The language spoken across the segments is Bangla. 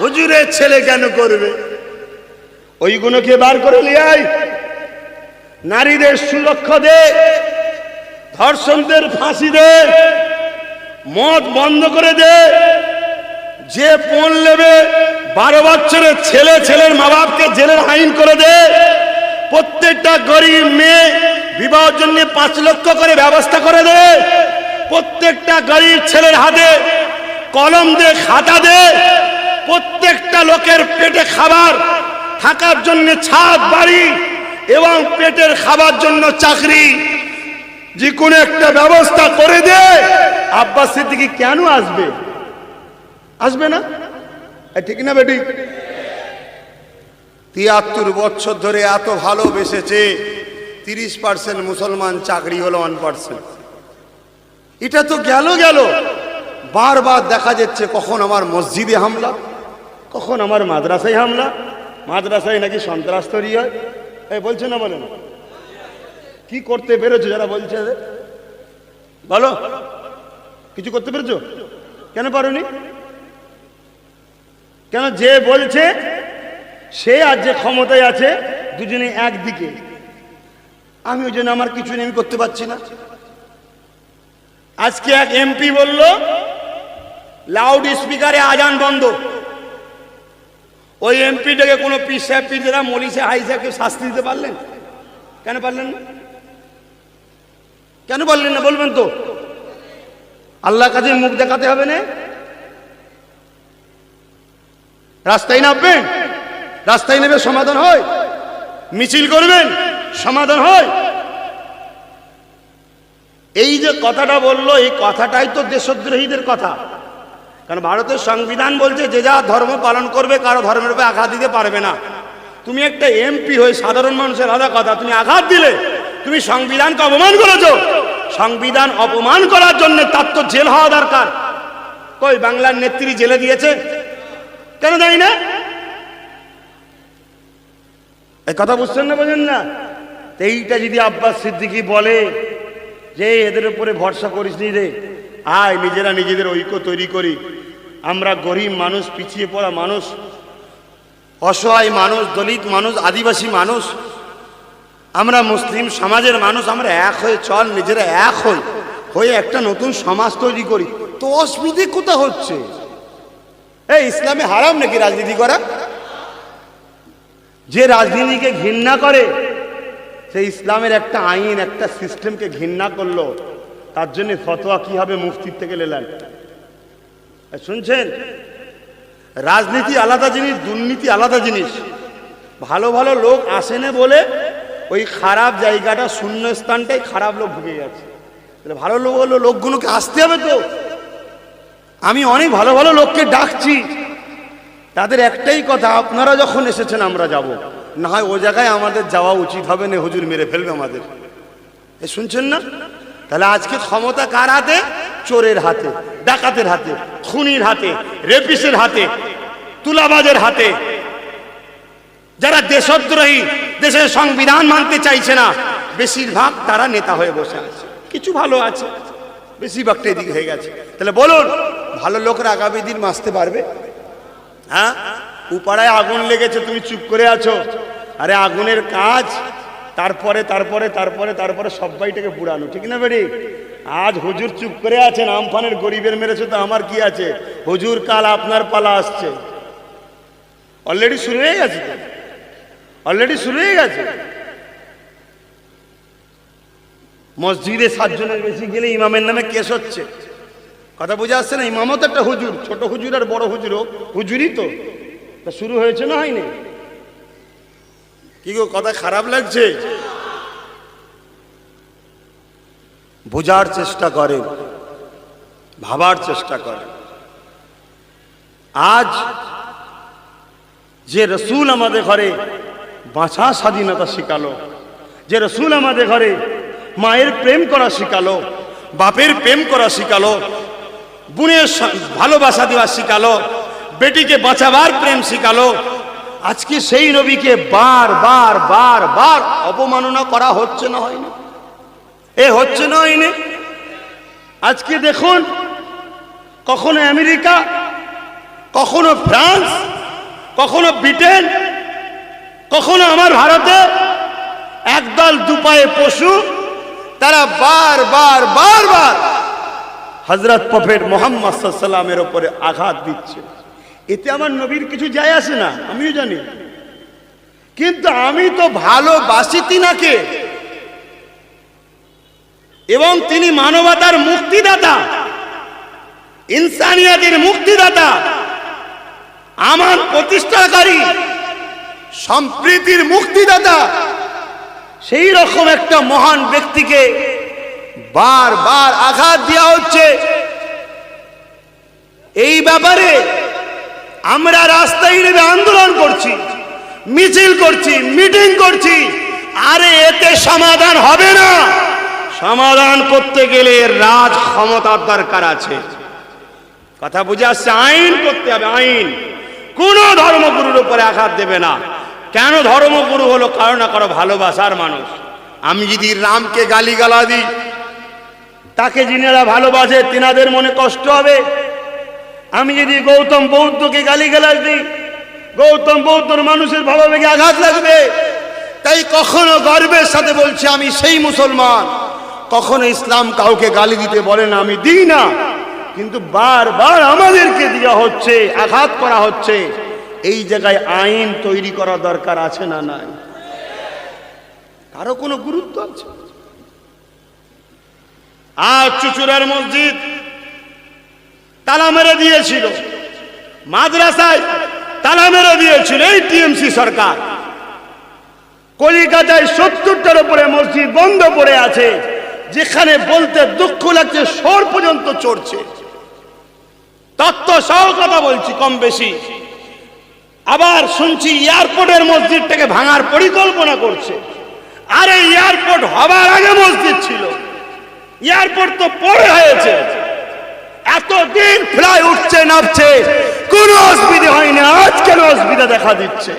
হুজুরের ছেলে কেন করবে? ওইগুলোকে বার করে লিয়াই নারীদের সুরক্ষা দে, ধর্ষণদের ফাঁসি দে, মদ বন্ধ করে দে। যে পণ নেবে, বারো বছরের ছেলে ছেলের মা বাপকে জেলের আইন করে দে। প্রত্যেকটা গরিব মেয়ে বিবাহের জন্য পাঁচ লক্ষ করে ব্যবস্থা করে দে। প্রত্যেকটা গরিব ছেলের হাতে কলম দে খাতা দে। প্রত্যেকটা লোকের পেটে খাবার থাকার জন্য ছাদ, বাড়ি এবং পেটের খাবার জন্য চাকরি। যে কোনো একটা ব্যবস্থা করে দে। আব্বাস সিদ্দিকি কেন আসবে? আসবে না? ঠিক না বেটি? তিয়াত্তর বছর ধরে এত ভালোবেসেছে, তিরিশ পার্সেন্ট মুসলমান চাকরি হলো ওয়ান পার্সেন্ট এটা তো গেল গেল। বারবার দেখা যাচ্ছে কখন আমার মসজিদে হামলা। কখন আমার মাদ্রাসায় হামলা? মাদ্রাসায় নাকি সন্ত্রাস তৈরি হয়? এই বলছে না বলেন কি করতে পেরেছ যারা বলছে? বলো। কিছু করতে পেরেছ? কেন পারোনি? কেন যে বলছে, সে আর যে ক্ষমতায় আছে, দুজনে একদিকে। আমি ওই জন্য আমার কিছু নেই করতে পারছি না। আজকে এক এমপি বলল লাউড স্পিকারে আজান বন্ধ। ওই এমপিটাকে কোনো পিস সাহেব পিসেরা মলি সাহেব, হাই সাহেবকে শাস্তি দিতে পারলেন? কেন পারলেন না? কেন পারলেন না? বলবেন তো। আল্লাহর কাছে মুখ দেখাতে হবে না? রাস্তায় নামবেন, রাস্তায় নেবে সমাধান হয়। মিছিল করবেন, সমাধান হয়। এই যে কথাটা বলল, এই কথাটাই তো দেশদ্রোহীদের কথা। কারণ ভারতের সংবিধান বলছে, যে যা ধর্ম পালন করবে, কারও ধর্মের উপরে আঘাত দিতে পারবে না। তুমি একটা এমপি হয়ে সাধারণ মানুষের আলাদা কথা, তুমি আঘাত দিলে, তুমি সংবিধানকে অপমান করেছ। সংবিধান অপমান করার জন্য তার তো জেল হওয়া দরকার। কই, বাংলার নেত্রী জেলে দিয়েছে? কেন জানি না? এই কথা বুঝছেন না, বোঝেন না? এইটা যদি আব্বাস সিদ্দিকি বলে যে, এদের উপরে ভরসা করিস নি রে আয়, নিজেরা নিজেদের ঐক্য তৈরি করি। আমরা গরিব মানুষ, পিছিয়ে পড়া মানুষ, অসহায় মানুষ, দলিত মানুষ, আদিবাসী মানুষ, আমরা মুসলিম সমাজের মানুষ, আমরা এক হয়ে চল, নিজেরা এক হই, হয়ে একটা নতুন সমাজ তৈরি করি। তো অসুবিধে কোথা হচ্ছে? এই ইসলামে হারাম নাকি রাজনীতি করা? যে রাজনীতিকে ঘৃণা করে, সে ইসলামের একটা আইন, একটা সিস্টেমকে ঘৃণা করল। তার জন্য ফতোয়া কি হবে মুফতির থেকে লেলেন শুনছেন? রাজনীতি আলাদা জিনিস, দুর্নীতি আলাদা জিনিস। ভালো ভালো লোক আসে না বলে ওই খারাপ জায়গাটা শূন্য স্থানটাই খারাপ লোক ঢুকে গেছে ভালো লোক হলো লোকগুলোকে আসতে হবে তো। আমি অনেক ভালো ভালো লোককে ডাকছি। তাদের একটাই কথা, আপনারা যখন এসেছেন আমরা যাব। না হয় ও জায়গায় আমাদের যাওয়া উচিত হবে না, হুজুর মেরে ফেলবে আমাদের। এ শুনছেন না? তাহলে আজকে ক্ষমতা কার হাতে? চোরের হাতে, ডাকাতের হাতে, খুনির হাতে, রেপিসের হাতে, তুলাবাজের হাতে। যারা দেশদ্রোহী, দেশের সংবিধান মানতে চাইছে না, বেশিরভাগ তারা নেতা হয়ে বসে আছে। কিছু ভালো আছে, বেশিরভাগটা এদিকে হয়ে গেছে। তাহলে বলুন, ভালো লোকরা আগামী দিন বাঁচতে পারবে? হ্যাঁ? উপাড়ায় আগুন লেগেছে, তুমি চুপ করে আছো। আরে আগুনের কাজ তারপরে তারপরে তারপরে তারপরে সবাইটাকে পুরানো ঠিক না বেরি আজ হুজুর চুপ করে আছেন, আমফানের গরিবের মেরেছে তো আমার কি আছে? হুজুর, কাল আপনার পালা আসছে। অলরেডি শুরু হয়ে গেছে অলরেডি শুরু হয়ে গেছে? মসজিদে সাতজনের বেশি গেলে ইমামের নামে কেস হচ্ছে। কথা বোঝা আসছে না? ইমামও তো একটা হুজুর, ছোট হুজুর আর বড় হুজুরও। হুজুরই তো। তা শুরু হয়েছে না হয়নি? কি গো, কথা খারাপ লাগছে? বোঝার চেষ্টা করেন ভাবার চেষ্টা করেন আজ যে রসুল আমাদের ঘরে বাঁচা স্বাধীনতা শিখালো, যে রসুল আমাদের ঘরে মায়ের প্রেম করা শিখালো, বাপের প্রেম করা শিখালো, বোনের ভালোবাসা দেওয়া শিখালো, বেটিকে বাঁচাবার প্রেম শিখালো আজকে সেই নবীকে বার বার বার বার অপমাননা করা হচ্ছে না হয়নি। এ হচ্ছে না হয়নি। আজকে দেখুন, কখনো আমেরিকা, কখনো ফ্রান্স, কখনো ব্রিটেন, কখনো আমার ভারতে, একদল দুপায়ে পশু, তারা বার বার বার বার হজরত প্রফেট মোহাম্মদ সাল্লামের ওপরে আঘাত দিচ্ছে। এতে আমার নবীর কিছু যায় আসে না, আমিও জানি। কিন্তু আমি তো ভালোবাসি তিনাকে। এবং তিনি মানবতার মুক্তিদাতা, ইনসানিয়াতের মুক্তিদাতা, আমার প্রতিষ্ঠাকারী, সম্প্রীতির মুক্তিদাতা, সেই রকম একটা মহান ব্যক্তিকে বারবার আঘাত দেওয়া হচ্ছে। এই ব্যাপারে আমরা রাস্তায় নেমে আন্দোলন করছি, মিছিল করছি, মিটিং করছি, আরে এতে সমাধান হবে না। সমাধান করতে গেলে রাজ ক্ষমতার দরকার আছে। কথা বুঝে আসছে? আইন করতে হবে, আইন। কোন ধর্মগুরুর উপরে আঘাত দেবে না। কেন ধর্মগুরু হলো? কারও না কারও ভালোবাসার মানুষ। আমি যদি রামকে গালি গালা দিই, তাকে যিনারা ভালোবাসে, তিনাদের মনে কষ্ট হবে। আমি যদি গৌতম বৌদ্ধকে গালি গালাজ দিই, গৌতম বৌদ্ধর মানুষের ভাবাবেগে আঘাত লাগবে। তাই কখনো গর্বের সাথে বলছি, আমি সেই মুসলমান। কখনো ইসলাম কাউকে গালি দিতে বলে না, আমি দিই না। কিন্তু বারবার আমাদেরকে দেওয়া হচ্ছে, আঘাত করা হচ্ছে। এই জায়গায় আইন তৈরি করা দরকার আছে না নাই? কারও কোনো গুরুত্ব আছে? আর চুচুড়ার মসজিদ তালা মেরে দিয়েছিল। মাদ্রাসায় তালা মেরে দিয়েছিল এই টিএমসি সরকার। কলিকাতায় সত্তরটার উপরে মসজিদ বন্ধ পড়ে আছে, যেখানে বলতে দুঃখ লাগছে সোর পর্যন্ত চড়ছে। তত্ত্ব সহ কথা বলছি কম বেশি। আবার শুনছি এয়ারপোর্টের মসজিদটাকে ভাঙার পরিকল্পনা করছে। আরে এয়ারপোর্ট হবার আগে মসজিদ ছিল। এয়ারপোর্ট তো পরে হয়েছে। এতদিন ফ্লাই উঠছে, নামছে। কোনো অসুবিধা হয়নি, আজ কেন অসুবিধা দেখা দিচ্ছে?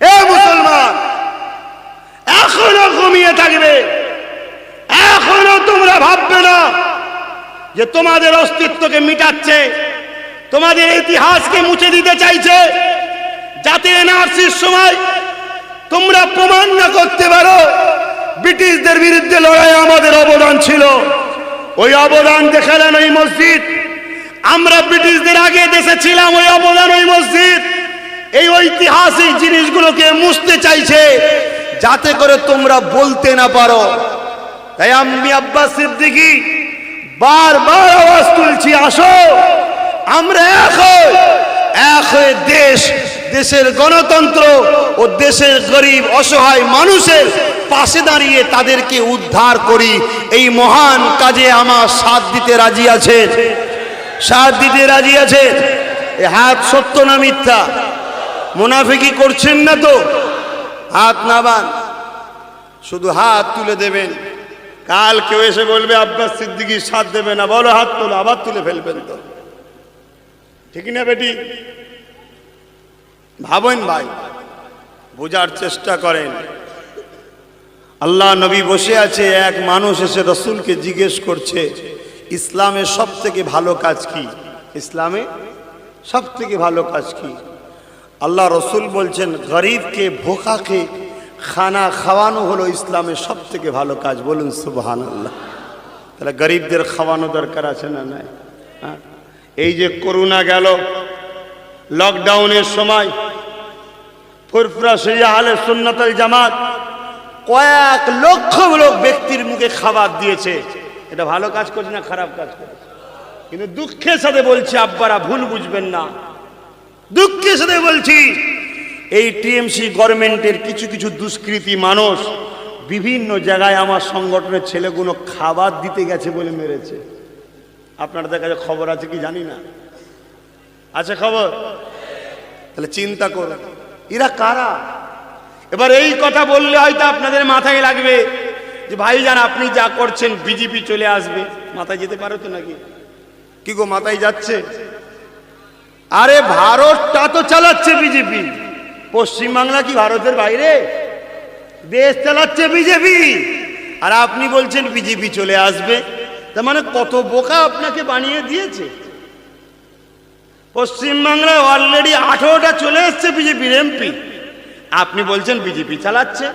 এ মুসলমান, এখনও ঘুমিয়ে থাকবে। এখনও তোমরা ভাববে না যে তোমাদের অস্তিত্বকে মিটাচ্ছে, তোমাদের ইতিহাসকে মুছে দিতে চাইছে। যাতে এনআরসির সময় তোমরা প্রমাণ না করতে পারো, ব্রিটিশদের বিরুদ্ধে লড়াই আমাদের অবদান ছিল। ওই অবদান দেখালেন ওই মসজিদ। আমরা ব্রিটিশদের আগে দেশে ছিলাম, ওই অবদান ওই মসজিদ। এই ঐতিহাসিক জিনিসগুলোকে মুছতে চাইছে, যাতে করে তোমরা বলতে না পারো। তাই আমি আব্বাস সিদ্দিকী, বারবার আওয়াজ তুলছি, আসো। আমরা এক এক হয়ে দেশ, দেশের গণতন্ত্র ও দেশের গরিব, অসহায় মানুষের পাশে দাঁড়িয়ে তাদেরকে উদ্ধার করি। এই মহান কাজে আমার সাথ দিতে রাজি আছে। সাথ দিতে রাজি আছে। হাত সত্য না মিথ্যা? মুনাফিকি করছেন না তো? হাত নাবান শুধু হাত তুলে দেবেন। কাল কেউ এসে বলবে, আব্বাস সিদ্দিকির সাথ দেবে না। বলো, হাত তোলো, আবার তুলে ফেলবেন তো। ঠিক না বেটি? ভাবেন ভাই, বোঝার চেষ্টা করেন। আল্লাহ নবী বসে আছে, এক মানুষ এসে রসুলকে জিজ্ঞেস করছে ইসলামের সব থেকে ভালো কাজ কি? ইসলামে সব থেকে ভালো কাজ কি? আল্লাহ রসুল বলছেন, গরিবকে, ভোকাকে খানা খাওয়ানো হলো ইসলামের সব থেকে ভালো কাজ। বলুন সুবহান আল্লাহ তাহলে গরিবদের খাওয়ানো দরকার আছে না নাই? হ্যাঁ? এই যে করোনা গেল লকডাউনের সময়, ফুরফুরা সৈয়া আলে সুন্নতল জামাত কয়েক লক্ষ লোক ব্যক্তির মুখে খাবার দিয়েছে। এটা ভালো কাজ করছে না খারাপ কাজ করেছে? কিন্তু দুঃখের সাথে বলছি, আব্বারা ভুল বুঝবেন না। দুঃখের সাথে বলছি, এই টিএমসি গভর্নমেন্টের কিছু কিছু দুষ্কৃতী মানুষ বিভিন্ন জায়গায় আমার সংগঠনের ছেলেগুলো খাবার দিতে গেছে বলে মেরেছে। আপনাদের কাছে খবর আছে কি জানি না? আছে খবর? তাহলে চিন্তা করুন। এরা কারা? এবার এই কথা বললে হয়তো আপনাদের মাথায় লাগবে যে, ভাইজান, আপনি যা করছেন, বিজেপি চলে আসবে। মাথায় যেতে পারো তো নাকি? কি গো, মাথায় যাচ্ছে? আরে, ভারতটা তো চালাচ্ছে বিজেপি। পশ্চিমবাংলা কি ভারতের বাইরে? দেশ চালাচ্ছে বিজেপি। আর আপনি বলছেন বিজেপি চলে আসবে। তার মানে কত বোকা আপনাকে বানিয়ে দিয়েছে। পশ্চিমবাংলায় অলরেডি আঠেরোটা চলে এসছে বিজেপির এমপি। আপনি বলছেন বিজেপি চালাচ্ছে।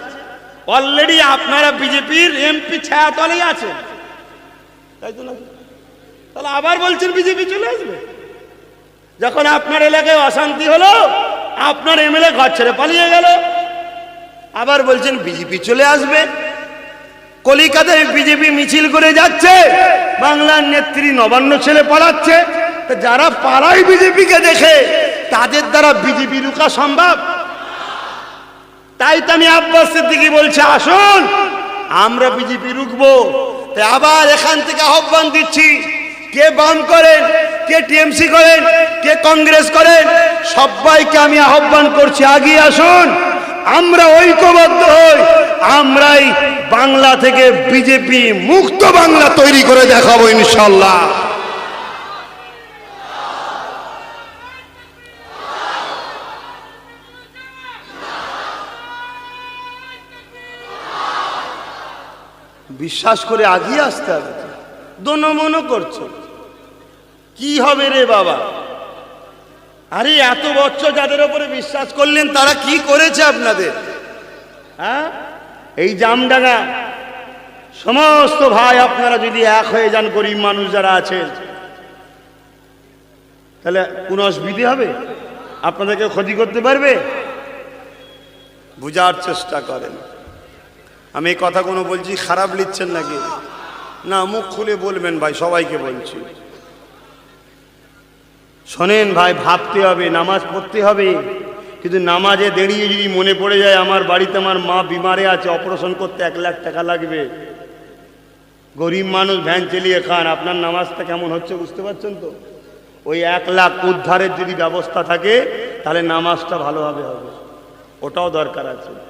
অলরেডি আপনারা বিজেপির এমপি ছায়াতলেই আছেন। তাই তো? তাহলে আবার বলছেন বিজেপি চলে আসবে। যখন আপনার এলাকায় অশান্তি হলো, আপনার এমএলএ ঘর ছেড়ে পালিয়ে গেল। আবার বলছেন বিজেপি চলে আসবে। কলিকাতায় বিজেপি মিছিল করে যাচ্ছে, বাংলার নেত্রী নবান্ন ছেলে পালাচ্ছে। যারা পালায় বিজেপিকে দেখে, তাদের দ্বারা বিজেপি রুকা সম্ভব? তাই তো আমি আব্বাস সিদ্দিকি বলছি, আসুন। আমরা বিজেপি রুখবো। তাই আবার এখান থেকে আহ্বান দিচ্ছি, কে বাম করেন, কে টিএমসি করেন, কে কংগ্রেস করেন, সবাইকে আমি আহ্বান করছি, আগিয়ে আসুন। আমরা ঐক্যবদ্ধ হই, আমরাই বাংলা থেকে বিজেপি মুক্ত বাংলা তৈরি করে দেখাবো ইনশাল্লাহ। বিশ্বাস করে আগিয়ে আসতে হবে। দনমনও করছ। কি হবে রে বাবা? আরে, এত বছর যাদের ওপরে বিশ্বাস করলেন, তারা কি করেছে আপনাদের? হ্যাঁ? এই জামডাঙ্গা, সমস্ত ভাই আপনারা যদি এক হয়ে যান, গরিব মানুষ যারা আছেন, তাহলে কোনো অসুবিধে হবে? আপনাদেরকে ক্ষতি করতে পারবে? বুঝার চেষ্টা করেন। আমি এই কথা কোনো বলছি, খারাপ লিখছেন নাকি? না, মুখ খুলে বলবেন ভাই, সবাইকে বলছি। শোনেন ভাই, ভাবতে হবে, নামাজ পড়তে হবে। কিন্তু নামাজে দাঁড়িয়ে যদি মনে পড়ে যায়, আমার বাড়িতে আমার মা বিমারে আছে, অপারেশন করতে এক লাখ টাকা লাগবে। গরিব মানুষ ভ্যান চালিয়ে খান, আপনার নামাজটা কেমন হচ্ছে বুঝতে পারছেন তো? ওই এক লাখ উদ্ধারের যদি ব্যবস্থা থাকে, তাহলে নামাজটা ভালোভাবে হবে। ওটাও দরকার আছে।